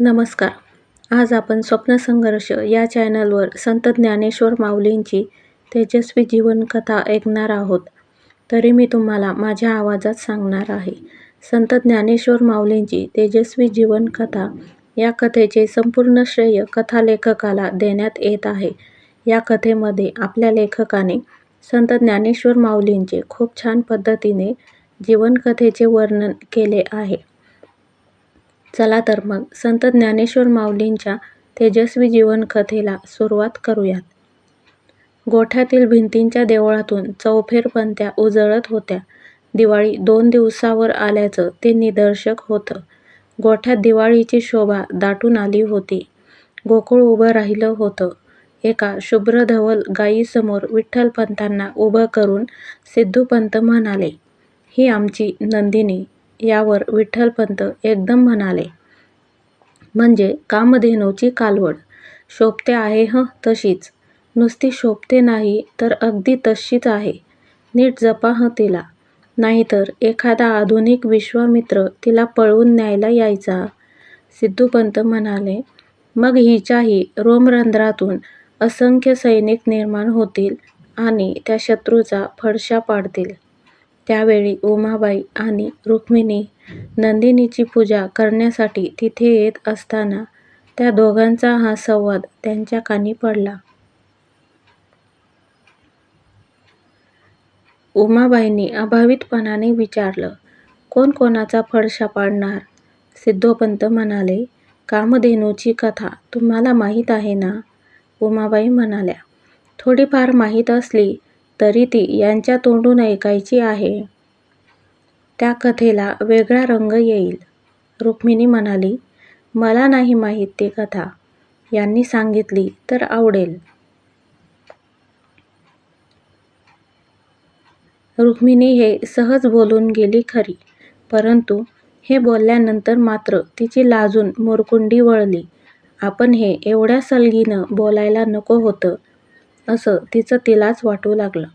नमस्कार. आज आपण स्वप्नसंघर्ष या चॅनलवर संत ज्ञानेश्वर माऊलींची तेजस्वी जीवनकथा ऐकणार आहोत. तरी मी तुम्हाला माझ्या आवाजात सांगणार आहे. संत ज्ञानेश्वर माऊलींची तेजस्वी जीवनकथा या कथेचे संपूर्ण श्रेय कथालेखकाला देण्यात येत आहे. या कथेमध्ये आपल्या लेखकाने संत ज्ञानेश्वर माऊलींचे खूप छान पद्धतीने जीवनकथेचे वर्णन केले आहे. चला तर मग संत ज्ञानेश्वर माऊलींच्या तेजस्वी जीवनकथेला सुरुवात करूयात. गोठ्यातील भिंतींच्या देवळातून चौफेरपणत्या उजळत होत्या. दिवाळी दोन दिवसावर आल्याचं ते निदर्शक होतं. गोठ्यात दिवाळीची शोभा दाटून आली होती. गोकुळ उभं राहिलं होतं. एका शुभ्रधवल गायीसमोर विठ्ठलपंतांना उभं करून सिद्धूपंत म्हणाले, ही आमची नंदिनी. यावर विठ्ठलपंत एकदम म्हणाले, म्हणजे कामधेनूची कालवड. शोभते आहे हं तशीच. नुसती शोभते नाही तर अगदी तशीच आहे. नीट जपा हं तिला. नाहीतर एखादा आधुनिक विश्वामित्र तिला पळवून न्यायला यायचा. सिद्धूपंत म्हणाले, मग हिच्याही रोमरंध्रातून असंख्य सैनिक निर्माण होतील आणि त्या शत्रूचा फडशा पाडतील. त्यावेळी उमाबाई आणि रुक्मिणी नंदिनीची पूजा करण्यासाठी तिथे येत असताना त्या दोघांचा हा संवाद त्यांच्या कानी पडला. उमाबाईंनी अभावितपणाने विचारलं, कोण कोणाचा फडशा पाडणार? सिद्धोपंत म्हणाले, कामधेनूची कथा तुम्हाला माहीत आहे ना? उमाबाई म्हणाल्या, थोडीफार माहीत असली तरी ती यांच्या तोंडून ऐकायची आहे. त्या कथेला वेगळा रंग येईल. रुक्मिणी म्हणाली, मला नाही माहीत ती कथा. यांनी सांगितली तर आवडेल. रुक्मिणी हे सहज बोलून गेली खरी, परंतु हे बोलल्यानंतर मात्र तिची लाजून मोरकुंडी वळली. आपण हे एवढ्या सलगीनं बोलायला नको होतं असं तिचं तिलाच वाटू लागलं.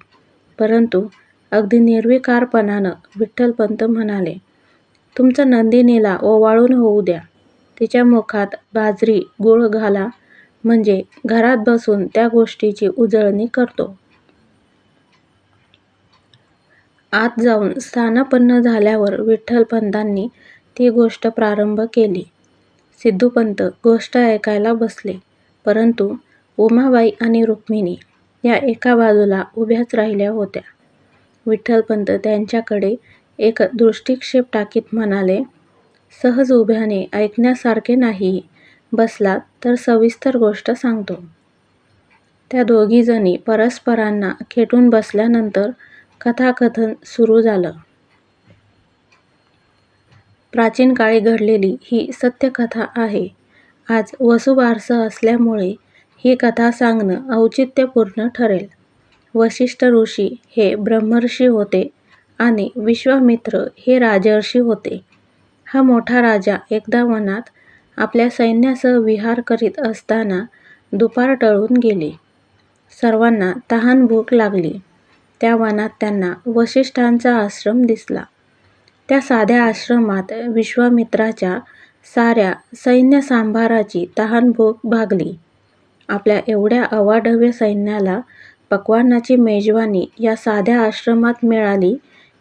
परंतु अगदी निर्विकारपणानं विठ्ठलपंत म्हणाले, तुमचं नंदिनीला ओवाळून होऊ द्या. तिच्या मुखात बाजरी, गूळ घाला म्हणजे घरात बसून त्या गोष्टीची उजळणी करतो. आत जाऊन स्थानापन्न झाल्यावर विठ्ठलपंतांनी ती गोष्ट प्रारंभ केली. सिद्धूपंत गोष्ट ऐकायला बसले, परंतु उमाबाई आणि रुक्मिणी या एका बाजूला उभ्याच राहिल्या होत्या. विठ्ठलपंत त्यांच्याकडे एक दृष्टिक्षेप टाकीत म्हणाले, सहज उभ्याने ऐकण्यासारखे नाही, बसलात तर सविस्तर गोष्ट सांगतो. त्या दोघीजणी परस्परांना खेटून बसल्यानंतर कथाकथन सुरू झालं. प्राचीन काळी घडलेली ही सत्यकथा आहे. आज वसुबारसं असल्यामुळे ही कथा सांगणं औचित्यपूर्ण ठरेल. वसिष्ठ ऋषी हे ब्रह्मर्षी होते आणि विश्वामित्र हे राजर्षी होते. हा मोठा राजा एकदा वनात आपल्या सैन्यासह विहार करीत असताना दुपार टळून गेली. सर्वांना तहान-भूक लागली. त्या वनात त्यांना वसिष्ठांचा आश्रम दिसला. त्या साध्या आश्रमात विश्वामित्राच्या साऱ्या सैन्यसाभाराची तहान-भूक भागली. आपल्या एवढ्या अवाढव्य सैन्याला पक्वान्नाची मेजवानी या साध्या आश्रमात मिळाली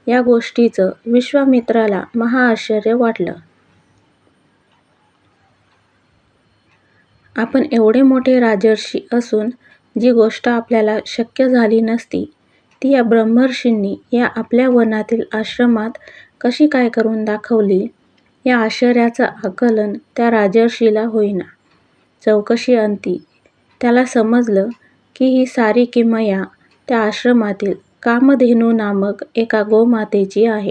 या गोष्टीचं विश्वामित्राला महाआश्चर्य वाटलं. आपण एवढे मोठे राजर्षी असून जी गोष्ट आपल्याला शक्य झाली नसती ती या ब्रह्मर्षींनी या आपल्या वनातील आश्रमात कशी काय करून दाखवली या आश्चर्याचं आकलन त्या राजर्षीला होईना. चौकशीअंती त्याला समजलं की ही सारी किमया त्या आश्रमातील कामधेनू नामक एका गोमातेची आहे.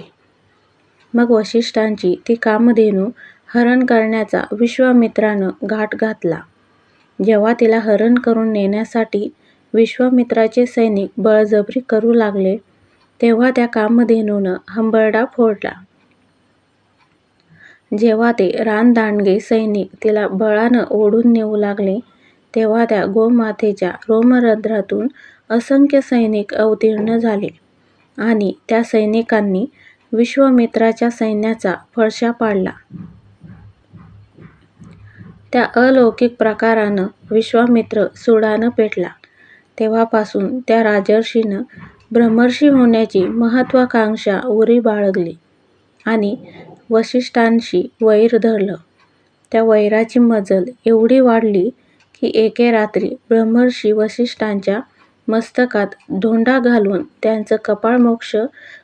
मग वसिष्ठांची ती कामधेनू हरण करण्याचा विश्वामित्रानं घाट घातला. जेव्हा तिला हरण करून नेण्यासाठी विश्वामित्राचे सैनिक बळजबरी करू लागले, तेव्हा त्या कामधेनूनं हंबरडा फोडला. जेव्हा ते रानदांडगे सैनिक तिला बळानं ओढून नेऊ लागले, तेव्हा त्या गोमातेच्या रोमरंध्रातून असंख्य सैनिक अवतीर्ण झाले आणि त्या सैनिकांनी विश्वामित्राच्या सैन्याचा फडशा पाडला. त्या अलौकिक प्रकारानं विश्वामित्र सुडानं पेटला. तेव्हापासून त्या राजर्षीनं ब्रह्मर्षी होण्याची महत्त्वाकांक्षा उरी बाळगली आणि वसिष्ठांशी वैर धरलं. त्या वैराची मजल एवढी वाढली की एके रात्री ब्रह्मर्षी वसिष्ठांच्या मस्तकात धोंडा घालून त्यांचं कपाळमोक्ष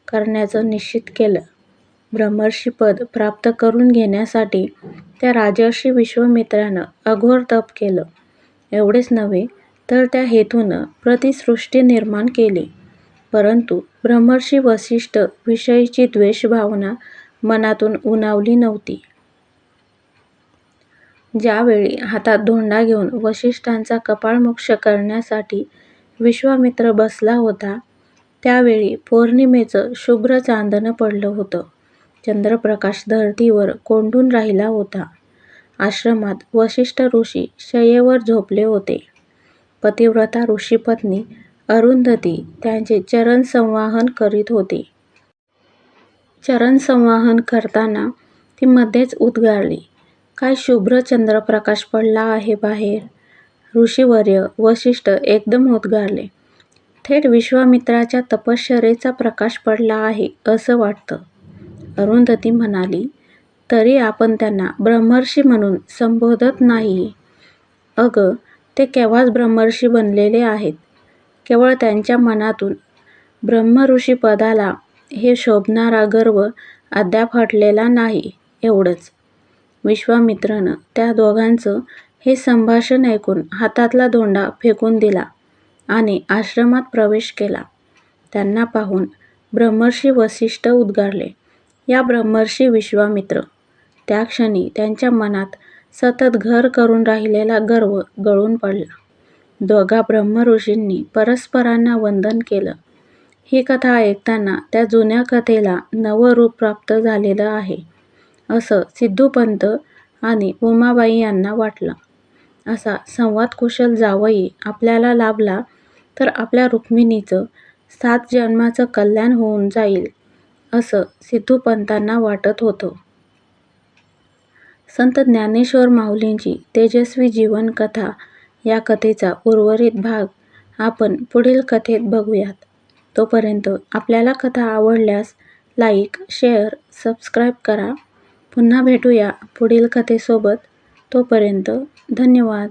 करण्याचं निश्चित केलं. ब्रह्मर्षीपद प्राप्त करून घेण्यासाठी त्या राजर्षी विश्वामित्रानं अघोर तप केलं. एवढेच नव्हे तर त्या हेतूनं प्रतिसृष्टी निर्माण केली. परंतु ब्रह्मर्षी वसिष्ठ विषयीची द्वेषभावना मनातून उणावली नव्हती. ज्यावेळी हातात धोंडा घेऊन वसिष्ठांचा कपाळमोक्ष करण्यासाठी विश्वामित्र बसला होता, त्यावेळी पौर्णिमेचं शुभ्र चांदणं पडलं होतं. चंद्रप्रकाश धरतीवर कोंडून राहिला होता. आश्रमात वसिष्ठ ऋषी शय्येवर झोपले होते. पतिव्रता ऋषीपत्नी अरुंधती त्यांचे चरणसंवाहन करीत होती. चरणसंवाहन करताना ती मध्येच उद्गारली, काय शुभ्र चंद्रप्रकाश पडला आहे बाहेर! ऋषीवर्य वसिष्ठ एकदम उद्गारले, थेट विश्वामित्राच्या तपश्चर्येचा प्रकाश पडला आहे असं वाटतं. अरुंधती म्हणाली, तरी आपण त्यांना ब्रह्मर्षी म्हणून संबोधत नाही. अगं, ते केव्हाच ब्रह्मर्षी बनलेले आहेत. केवळ त्यांच्या मनातून ब्रह्मऋषीपदाला हे शोभणारा गर्व अद्याप हटलेला नाही, एवढंच. विश्वामित्रनं त्या दोघांचं हे संभाषण ऐकून हातातला धोंडा फेकून दिला आणि आश्रमात प्रवेश केला. त्यांना पाहून ब्रह्मर्षी वसिष्ठ उद्गारले, या ब्रह्मर्षी विश्वामित्र! त्या क्षणी त्यांच्या मनात सतत घर करून राहिलेला गर्व गळून पडला. दोघा ब्रह्मऋषींनी परस्परांना वंदन केलं. ही कथा ऐकताना त्या जुन्या कथेला नवं रूप प्राप्त झालेलं आहे, असं सिद्धूपंत आणि उमाबाई यांना वाटलं. असा संवादकुशल जावई आपल्याला लाभला तर आपल्या रुक्मिणीचं सात जन्माचं कल्याण होऊन जाईल, असं सिद्धूपंतांना वाटत होतं. संत ज्ञानेश्वर माऊलींची तेजस्वी जीवनकथा या कथेचा उर्वरित भाग आपण पुढील कथेत बघूयात. तोपर्यंत आपल्याला कथा आवडल्यास लाईक, शेअर, सबस्क्राईब करा. पुन्हा भेटूया पुढील कथेसोबत. तोपर्यंत धन्यवाद.